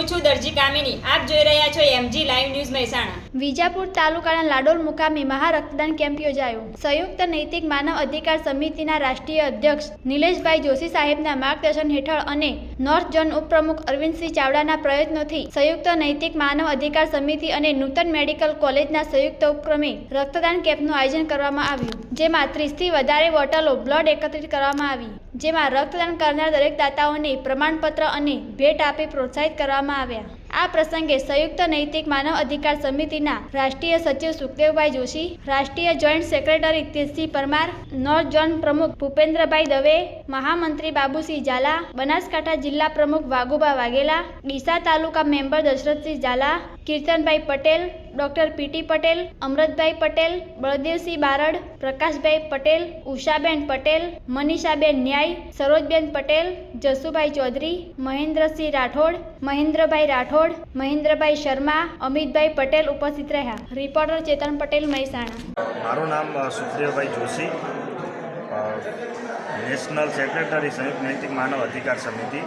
હું છું દરજી કામિની, આપ જોઈ રહ્યા છો MG live news Mehsana. Vijapur તાલુકાના લાડોલ મુકામે મહા રક્તદાન કેમ્પ યોજાયો. સંયુક્ત નૈતિક માનવ અધિકાર સમિતિના રાષ્ટ્રીય અધ્યક્ષ નિલેશભાઈ જોશી સાહેબના માર્ગદર્શન હેઠળ અને નોર્થ ઝોન ઉપપ્રમુખ અરવિંદસિંહ ચાવડાના પ્રયત્નોથી સંયુક્ત નૈતિક માનવ અધિકાર સમિતિ અને નૂતન મેડિકલ કોલેજના સંયુક્ત ઉપક્રમે રક્તદાન કેમ્પનું આયોજન કરવામાં આવ્યું, જેમાં ત્રીસથી વધારે બોટલો બ્લડ એકત્રિત કરવામાં આવી, જેમાં રક્તદાન કરનાર દરેક દાતાઓને પ્રમાણપત્ર અને ભેટ આપી પ્રોત્સાહિત કરવામાં આવ્યા. આ પ્રસંગે સંયુક્ત નૈતિક માનવ અધિકાર સમિતિના રાષ્ટ્રીય સચિવ સુખદેવભાઈ જોશી, રાષ્ટ્રીય joint secretary Tejsinh Parmar, north zone પ્રમુખ ભૂપેન્દ્રભાઈ દવે, મહામંત્રી બાબુસિંહ ઝાલા, બનાસકાંઠા જિલ્લા પ્રમુખ વાઘુબા વાઘેલા, ડીસા તાલુકા member Dashrathsinh Zala Kirtanbhai Patel, doctor PT Patel, Amrutbhai Patel, Baldevsinh Barad, Prakashbhai Patel, Ushaben Patel, Manishaben Nyay, Sarojben Patel, Jasubhai Chaudhary, Mahendra Singh Rathod, મહેન્દ્રભાઈ રાઠોડ, મહેન્દ્રભાઈ શર્મા, અમિતભાઈ પટેલ ઉપસ્થિત રહ્યા. રિપોર્ટર ચેતન પટેલ, મહેસાણા. મારું નામ સુખદેવભાઈ જોશી. નેશનલ સેક્રેટરી સંયુક્ત નૈતિક માનવ અધિકાર સમિતિ.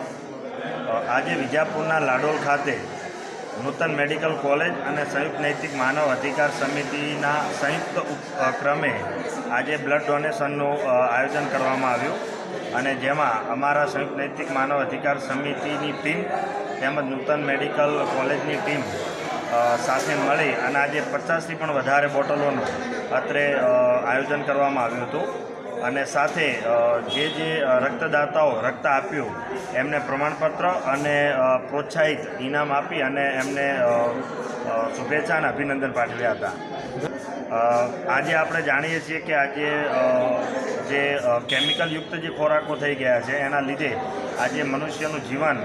આજે વિજાપુરના લાડોલ ખાતે નૂતન મેડિકલ કોલેજ અને સંયુક્ત નૈતિક માનવ અધિકાર સમિતિના સંયુક્ત ઉપક્રમે આજે બ્લડ ડોનેશનનું આયોજન કરવામાં આવ્યું. અને જેમાં અમારા સંયુક્ત નૈતિક માનવ અધિકાર સમિતિની ટીમ તેમજ નૂતન મેડિકલ કોલેજની ટીમ સાથે મળી અને આજે પચાસથી પણ વધારે બોટલોનું અત્રે આયોજન કરવામાં આવ્યું હતું. અને સાથે જે જે રક્તદાતાઓ રક્ત આપ્યું, એમને પ્રમાણપત્ર અને પ્રોત્સાહિત ઇનામ આપી અને એમને શુભેચ્છા અને અભિનંદન પાઠવ્યા હતા. આજે આપણે જાણીએ છીએ કે આજે જે કેમિકલયુક્ત જે ખોરાકો થઈ ગયા છે, એના લીધે આજે મનુષ્યનું જીવન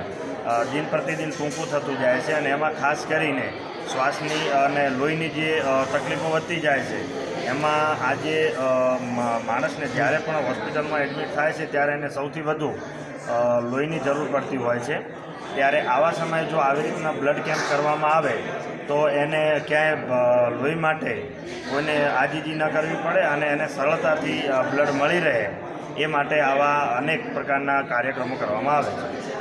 દિન પ્રતિદિન ટૂંકું થતું જાય છે અને એમાં ખાસ કરીને શ્વાસની અને લોહીની જે તકલીફો વધતી જાય છે, એમાં આજે માણસને જ્યારે પણ હોસ્પિટલમાં એડમિટ થાય છે, ત્યારે એને સૌથી વધુ લોહીની જરૂર પડતી હોય છે. ત્યારે આવા સમયે જો આવી રીતના બ્લડ કેમ્પ કરવામાં આવે, તો એને ક્યાંય લોહી માટે કોઈને આજીજી ન કરવી પડે અને એને સરળતાથી બ્લડ મળી રહે એ માટે આવા અનેક પ્રકારના કાર્યક્રમો કરવામાં આવે છે.